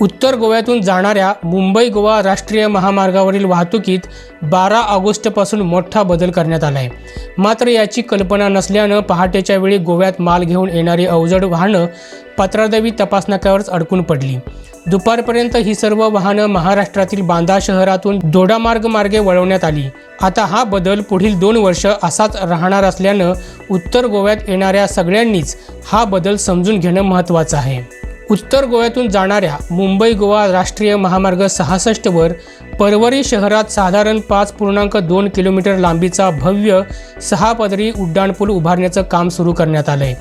उत्तर गोव्यातून जाणाऱ्या मुंबई गोवा राष्ट्रीय महामार्गावरील वाहतुकीत बारा ऑगस्टपासून मोठा बदल करण्यात आला आहे मात्र याची कल्पना नसल्यानं पहाटेच्या वेळी गोव्यात माल घेऊन येणारी अवजड वाहनं पत्रादेवी तपासनाक्यावरच अडकून पडली. दुपारपर्यंत ही सर्व वाहनं महाराष्ट्रातील बांदा शहरातून दोडामार्ग मार्गे वळवण्यात आली. आता हा बदल पुढील दोन वर्ष असाच राहणार असल्यानं उत्तर गोव्यात येणाऱ्या सगळ्यांनीच हा बदल समजून घेणं महत्त्वाचं आहे. उत्तर गोव्यातून जाणाऱ्या मुंबई गोवा राष्ट्रीय महामार्ग सहासष्टवर परवरी शहरात साधारण पाच पूर्णांक दोन किलोमीटर लांबीचा भव्य सहा पदरी उड्डाणपूल उभारण्याचं काम सुरू करण्यात आलं आहे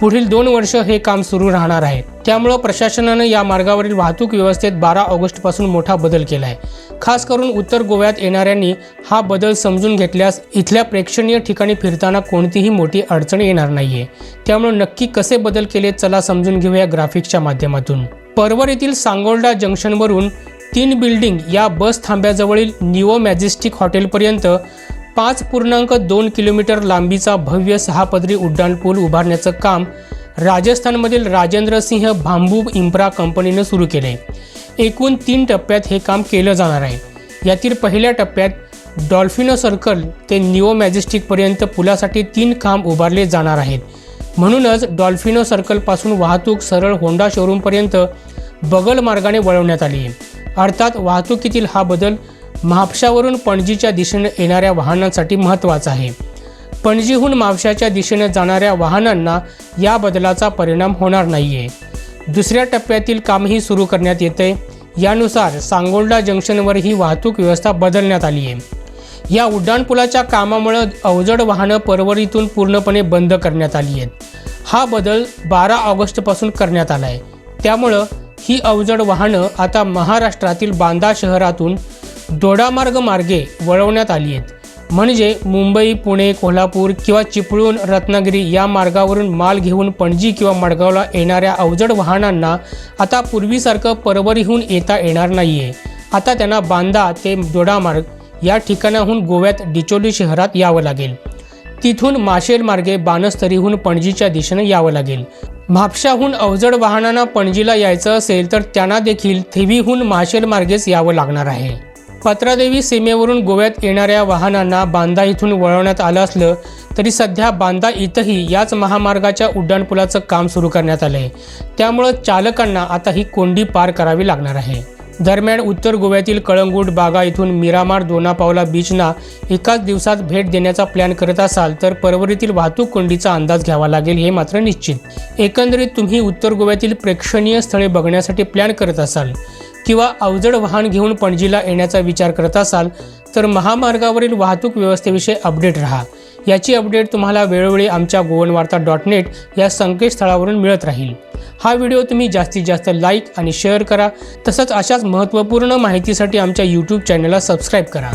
पुढील दोन वर्ष हे काम सुरू राहणार आहे. त्यामुळं प्रशासनानं या मार्गावरील वाहतूक व्यवस्थेत बारा ऑगस्टपासून मोठा बदल केला आहे खास करून उत्तर गोव्यात येणाऱ्यांनी हा बदल समजून घेतल्यास इथल्या प्रेक्षणीय ठिकाणी फिरताना कोणतीही मोठी अडचण येणार नाहीये. त्यामुळे नक्की कसे बदल केले चला समजून घेऊया ग्राफिक्सच्या माध्यमातून. परवर येथील सांगोल्डा जंक्शनवरून तीन बिल्डिंग या बस थांब्याजवळील निओ मॅजेस्टिक हॉटेलपर्यंत पाच पूर्णांक दोन किलोमीटर लांबीचा भव्य सहा पदरी उड्डाणपूल उभारण्याचं काम राजस्थानमधील राजेंद्र सिंह बांबू इम्प्रा कंपनीनं सुरू केले. एकूण तीन टप्प्यात हे काम केलं जाणार आहे. यातील पहिल्या टप्प्यात डॉल्फिनो सर्कल ते निओ मॅजेस्टिकपर्यंत पुलासाठी तीन खांब उभारले जाणार आहेत. म्हणूनच डॉल्फिनो सर्कलपासून वाहतूक सरळ होंडा शोरूमपर्यंत बगल मार्गाने वळवण्यात आली आहे. अर्थात वाहतुकीतील हा बदल म्हापशावरून पणजीच्या दिशेने येणाऱ्या वाहनांसाठी महत्त्वाचा आहे. पणजीहून मावशाच्या दिशेने जाणाऱ्या वाहनांना या बदलाचा परिणाम होणार नाही आहे दुसऱ्या टप्प्यातील कामही सुरू करण्यात येते. यानुसार सांगोल्डा जंक्शनवर ही वाहतूक व्यवस्था बदलण्यात आली आहे या उड्डाणपुलाच्या कामामुळे अवजड वाहनं परवरीतून पूर्णपणे बंद करण्यात आली आहेत हा बदल बारा ऑगस्टपासून करण्यात आला आहे त्यामुळं ही अवजड वाहनं आता महाराष्ट्रातील बांदा शहरातून दोडामार्ग मार्गे वळवण्यात आली आहेत म्हणजे मुंबई पुणे कोल्हापूर किंवा चिपळूण रत्नागिरी या मार्गावरून माल घेऊन पणजी किंवा मडगावला येणाऱ्या अवजड वाहनांना आता पूर्वीसारखं परवरीहून येता येणार नाही आहे आता त्यांना बांदा ते दोडामार्ग या ठिकाणाहून गोव्यात डिचोली शहरात यावं लागेल. तिथून माशेल मार्गे बाणस्तरीहून पणजीच्या दिशेनं यावं लागेल. म्हापशाहून अवजड वाहनांना पणजीला यायचं असेल तर त्यांना देखील थेवीहून माशेल मार्गेच यावं लागणार आहे. पत्रादेवी सीमेवरून गोव्यात येणाऱ्या वाहनांना बांदा इथून वळवण्यात आलं असलं तरी सध्या बांदा इथंही याच महामार्गाच्या उड्डाणपुलाचं काम सुरू करण्यात आलं आहे त्यामुळं चालकांना आता ही कोंडी पार करावी लागणार आहे. दरम्यान उत्तर गोव्यातील कळंगूट बागा इथून मिरामार दोनापावला बीचना एकाच दिवसात भेट देण्याचा प्लॅन करत असाल तर परवरीतील वाहतूक कोंडीचा अंदाज घ्यावा लागेल हे मात्र निश्चित. एकंदरीत तुम्ही उत्तर गोव्यातील प्रेक्षणीय स्थळे बघण्यासाठी प्लॅन करत असाल. किंवा अवजड वाहन घेऊन पणजीला येण्याचा विचार करत असाल तर महामार्गावरील वाहतूक व्यवस्थेविषयी अपडेट राहा. याची अपडेट तुम्हाला वेळोवेळी आमच्या गोवनवार्ता डॉट नेट या संकेतस्थळावरून मिळत राहील. हा व्हिडिओ तुम्ही जास्तीत जास्त लाईक आणि शेअर करा. तसंच अशाच महत्त्वपूर्ण माहितीसाठी आमच्या यूट्यूब चॅनलला सबस्क्राईब करा.